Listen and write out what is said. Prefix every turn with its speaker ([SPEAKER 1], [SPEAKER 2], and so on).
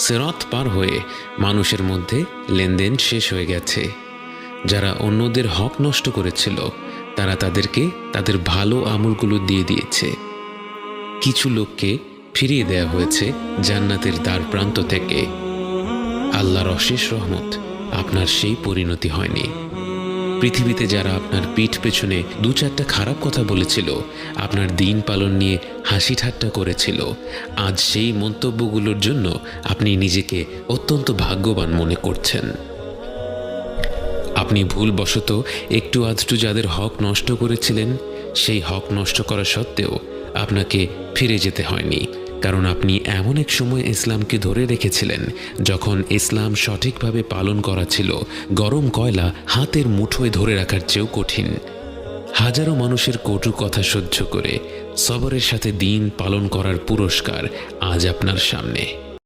[SPEAKER 1] সেরত পার হয়ে মানুষের মধ্যে লেনদেন শেষ হয়ে গেছে। যারা অন্যদের হক নষ্ট করেছিল, তারা তাদেরকে তাদের ভালো আমলগুলো দিয়ে দিয়েছে। কিছু লোককে ফিরিয়ে দেয়া হয়েছে জান্নাতের দ্বার প্রান্ত থেকে। আল্লাহর অশেষ রহমত আপনার সেই পরিণতি হয়নি। পৃথিবীতে যারা আপনার পিঠ পেছনে দু চারটা খারাপ কথা বলেছিল, আপনার দিন পালন নিয়ে হাসি ঠাট্টা করেছিল, আজ সেই মন্তব্যগুলোর জন্য আপনি নিজেকে অত্যন্ত ভাগ্যবান মনে করছেন। আপনি ভুলবশত একটু আধটু যাদের হক নষ্ট করেছিলেন, সেই হক নষ্ট করা সত্ত্বেও আপনাকে ফিরে যেতে হয়নি। কারণ আপনি এমন এক সময় ইসলামকে ধরে রেখেছিলেন, যখন ইসলাম সঠিকভাবে পালন করা ছিল গরম কয়লা হাতের মুঠোয় ধরে রাখার চেয়েও কঠিন। হাজারো মানুষের কটু কথা সহ্য করে সবরের সাথে দিন পালন করার পুরস্কার আজ আপনার সামনে।